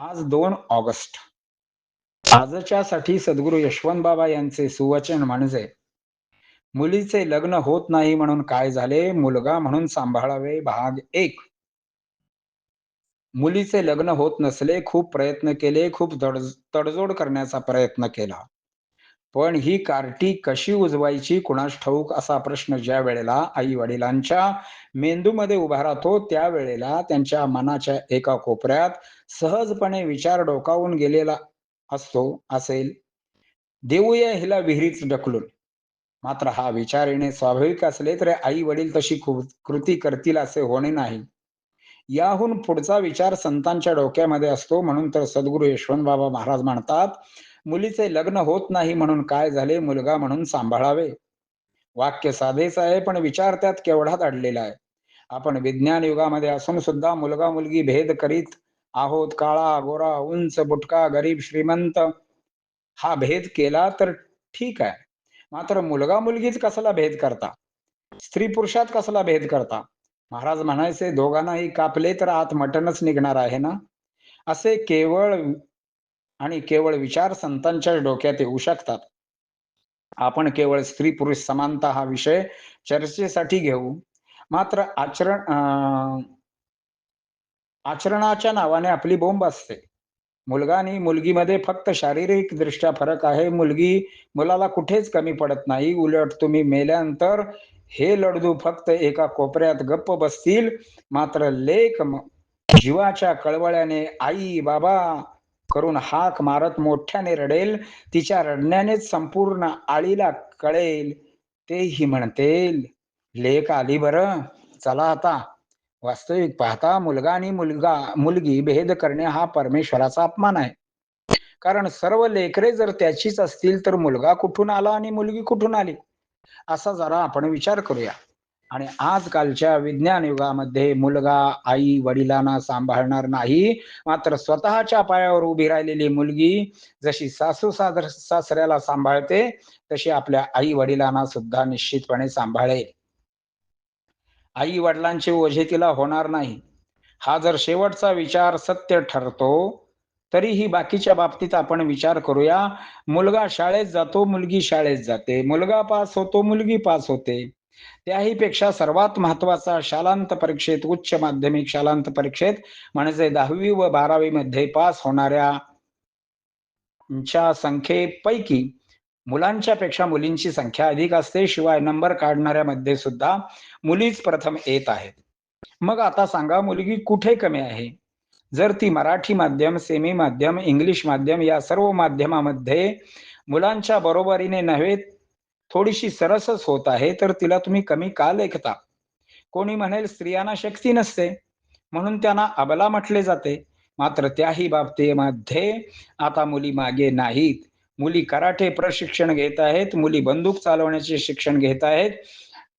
आज दोन ऑगस्ट. आजच्या साठी सद्गुरु यशवंत बाबा यांचे सुवचन म्हणजे मुलीचे लग्न होत नाही म्हणून काय झाले? मुलगा म्हणून सांभाळावे भाग एक. मुलीचे लग्न होत नसले खूप प्रयत्न केले खूप तडजोड करण्याचा प्रयत्न केला. पण ही कार्टी कशी उजवायची? कुणास ठाऊक? असा प्रश्न ज्या वेळेला आई वडिलांच्या मेंदूमध्ये उभा राहतो त्यावेळेला त्यांच्या मनाच्या एका कोपऱ्यात सहजपणे विचार डोकावून गेलेला असतो असेल. देऊया हिला विहिरीत ढकलून. मात्र हा विचार येणे स्वाभाविक असले तरी आई वडील तशी कृती करतील असे होणे नाही. याहून पुढचा विचार संतांच्या डोक्यामध्ये असतो म्हणून तर सद्गुरू यशवंत बाबा महाराज म्हणतात मुलीचे लग्न होत नाही म्हणून काय झाले? मुलगा म्हणून सांभाळावे. वाक्य साधेच आहे पण विचार त्यात केवढा अडलेला आहे. आपण विज्ञान युगामध्ये असून सुद्धा मुलगा मुलगी भेद करीत आहोत. काळा गोरा उंच बुटका गरीब श्रीमंत हा भेद केला तर ठीक आहे. मात्र मुलगा मुलगीच कसला भेद करता? स्त्री पुरुषात कसला भेद करता? महाराज म्हणायचे दोघांनाही कापले तर आत मटणच निघणार आहे ना? असे केवळ आणि केवळ विचार संतांच्या डोक्यात येऊ शकतात. आपण केवळ स्त्री पुरुष समानता हा विषय चर्चेसाठी घेऊ. मात्र आचरण आचरणाच्या नावाने आपली बोंब असते. मुलगा आणि मुलगीमध्ये फक्त शारीरिक दृष्ट्या फरक आहे. मुलगी मुलाला कुठेच कमी पडत नाही. उलट तुम्ही मेल्यानंतर हे लडदू फक्त एका कोपऱ्यात गप्प बसतील. मात्र लेख जीवाच्या कळवळ्याने आई बाबा करून हाक मारत मोठ्याने रडेल. तिच्या रडण्यानेच संपूर्ण आळीला कळेल. तेही म्हणते लेख आली बरं. चला आता. वास्तविक पाहता मुलगा आणि मुलगा मुलगी भेद करणे हा परमेश्वराचा अपमान आहे. कारण सर्व लेकरे जर त्याचीच असतील तर मुलगा कुठून आला आणि मुलगी कुठून आली? असा जरा आपण विचार करूया. आणि आजकालच्या विज्ञान युगामध्ये मुलगा आई वडिलांना सांभाळणार नाही. मात्र स्वतःच्या पायावर उभी राहिलेली मुलगी जशी सासू सादर सासऱ्याला सांभाळते तशी आपल्या आई वडिलांना सुद्धा निश्चितपणे सांभाळेल. आई वडिलांचे ओझे तिला होणार नाही. हा जर शेवटचा विचार सत्य ठरतो तरीही बाकीच्या बाबतीत आपण विचार करूया मुलगा शाळेत जातो मुलगी शाळेत जाते. मुलगा पास होतो मुलगी पास होते. त्याही पेक्षा सर्वात महत्त्वाचा शालांत परीक्षेत उच्च माध्यमिक शालांत परीक्षेत म्हणजे दहावी व बारावी मध्ये पास होणाऱ्या संख्येपैकी मुलांच्या पेक्षा मुलींची संख्या अधिक असते. शिवाय नंबर काढणाऱ्यामध्ये सुद्धा मुलीच प्रथम येत आहेत. मग आता सांगा मुलगी कुठे कमी आहे? जर ती मराठी माध्यम सेमी माध्यम इंग्लिश माध्यम या सर्व माध्यमामध्ये मुलांच्या बरोबरीने नव्हे थोडीशी सरसच होत आहे तर तिला तुम्ही कमी का लेखता? कोणी म्हणेल स्त्रियांना शक्ती नसते. म्हणून त्यांना अबला म्हटले जाते. मात्र त्याही बाबतीमध्ये आता मुली मागे नाहीत. मुली कराटे प्रशिक्षण घेत आहेत. मुली बंदूक चालवण्याचे शिक्षण घेत आहेत.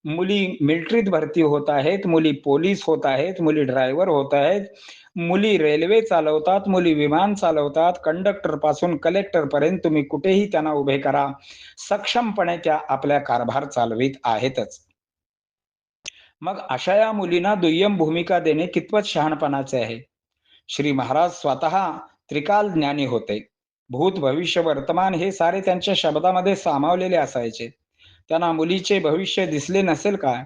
मुली मिलिटरीत भरती होत आहेत मुली पोलीस होत आहेत मुली ड्रायव्हर होत आहेत मुली रेल्वे चालवतात मुली विमान चालवतात कंडक्टरपासून कलेक्टर पर्यंत तुम्ही कुठेही त्यांना उभे करा. सक्षमपणे त्या आपल्या कारभार चालवित आहेतच. मग अशा या मुलींना दुय्यम भूमिका देणे कितपत शहाणपणाचे आहे? श्री महाराज स्वतः त्रिकाल ज्ञानी होते. भूत भविष्य वर्तमान हे सारे त्यांच्या शब्दामध्ये सामावलेले असायचे. त्यांना मुलीचे भविष्य दिसले नसेल काय?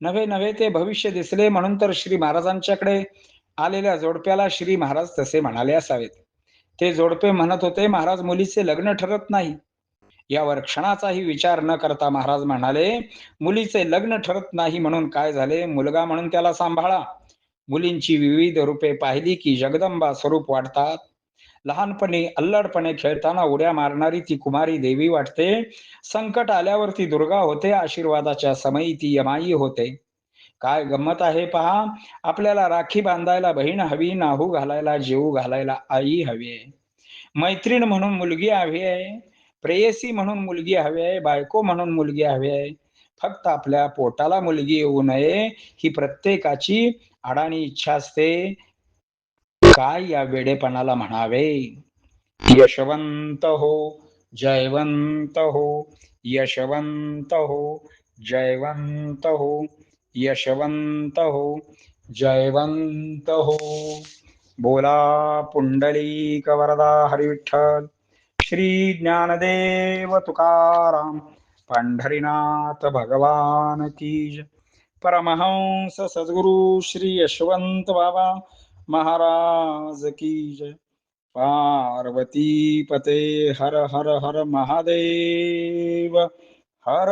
नव्हे नव्हे ते भविष्य दिसले म्हणून तर श्री महाराजांच्याकडे आलेल्या जोडप्याला श्री महाराज तसे म्हणाले असावेत. ते जोडपे म्हणत होते महाराज मुलीचे लग्न ठरत नाही. यावर क्षणाचाही विचार न करता महाराज म्हणाले मुलीचे लग्न ठरत नाही म्हणून काय झाले? मुलगा म्हणून त्याला सांभाळा. मुलींची विविध रूपे पाहिली की जगदंबा स्वरूप वाटतात लहानपणी अल्लडपणे खेळताना उड्या मारणारी ती कुमारी देवी वाटते. संकट आल्यावर ती दुर्गा होते आशीर्वादाच्या समयी ती यमाई होते. काय गंमत आहे पहा आपल्याला राखी बांधायला बहीण हवी नाहू घालायला जेऊ घालायला आई हवी आहे. मैत्रीण म्हणून मुलगी हवी आहे प्रेयसी म्हणून मुलगी हवी आहे बायको म्हणून मुलगी हवी आहे. फक्त आपल्या पोटाला मुलगी येऊ नये ही प्रत्येकाची अडाणी इच्छा असते. काय या वेडेपणाला म्हणावे? यशवंत हो जयवंत हो यशवंत हो जयवंत हो यशवंत हो जयवंत हो बोला पुंडलीक वरदा हरिविठ्ठल श्री ज्ञानदेव तुकाराम पंढरीनाथ भगवान की परमहंस सद्गुरु श्री यशवंत बाबा महाराज की जय। पार्वती पते हर हर हर महादेव। हर